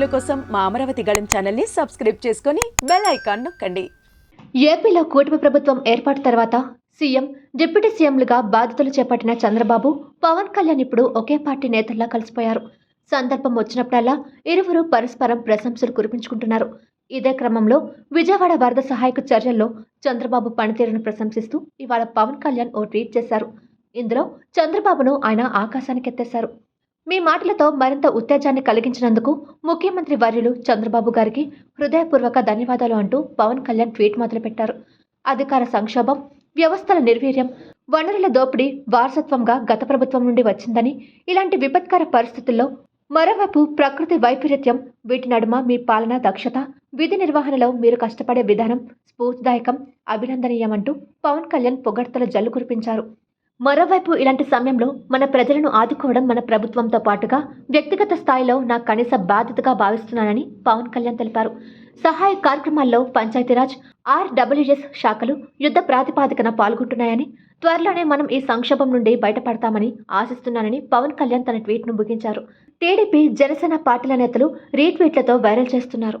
వీడియోల కోసం మా అమరావతి గళం ఛానల్ని సబ్స్క్రైబ్ చేసుకొని బెల్ ఐకాన్ నొక్కండి. ఏపీలో కూటమి ప్రభుత్వం ఏర్పాటు తర్వాత సీఎం డిప్యూటీ సీఎంలుగా బాధ్యతలు చేపట్టిన చంద్రబాబు పవన్ కళ్యాణ్ ఇప్పుడు ఒకే పార్టీ నేతల్లా కలిసిపోయారు. సందర్భం వచ్చినప్పుడల్లా ఇరువురు పరస్పరం ప్రశంసలు కురిపించుకుంటున్నారు. ఇదే క్రమంలో విజయవాడ వరద సహాయక చర్యల్లో చంద్రబాబు పనితీరును ప్రశంసిస్తూ ఇవాళ పవన్ కళ్యాణ్ ఓ ట్వీట్ చేశారు. ఇందులో చంద్రబాబును ఆయన ఆకాశానికి ఎత్తేశారు మీ మాటలతో మరింత ఉత్తేజాన్ని కలిగించినందుకు ముఖ్యమంత్రి వర్యులు చంద్రబాబు గారికి హృదయపూర్వక ధన్యవాదాలు అంటూ పవన్ కళ్యాణ్ ట్వీట్ మొదలుపెట్టారు. అధికార సంక్షోభం వ్యవస్థల నిర్వీర్యం వనరుల దోపిడీ వారసత్వంగా గత ప్రభుత్వం నుండి వచ్చిందని ఇలాంటి విపత్కర పరిస్థితుల్లో మరోవైపు ప్రకృతి వైపరీత్యం వీటి నడుమ మీ పాలనా దక్షత విధి నిర్వహణలో మీరు కష్టపడే విధానం స్ఫూర్తిదాయకం అభినందనీయమంటూ పవన్ కళ్యాణ్ పొగడ్తల జల్లు కురిపించారు. మరోవైపు ఇలాంటి సమయంలో మన ప్రజలను ఆదుకోవడం మన ప్రభుత్వంతో పాటుగా వ్యక్తిగత స్థాయిలో నా కనీస బాధ్యతగా భావిస్తున్నానని పవన్ కళ్యాణ్ తెలిపారు. సహాయ కార్యక్రమాల్లో పంచాయతీరాజ్ ఆర్డబ్ల్యూఎస్ శాఖలు యుద్ధ ప్రాతిపాదికన పాల్గొంటున్నాయని త్వరలోనే మనం ఈ సంక్షోభం నుండి బయటపడతామని ఆశిస్తున్నానని పవన్ కళ్యాణ్ తన ట్వీట్ను ముగించారు. టీడీపీ జనసేన పార్టీల నేతలు రీట్వీట్లతో వైరల్ చేస్తున్నారు.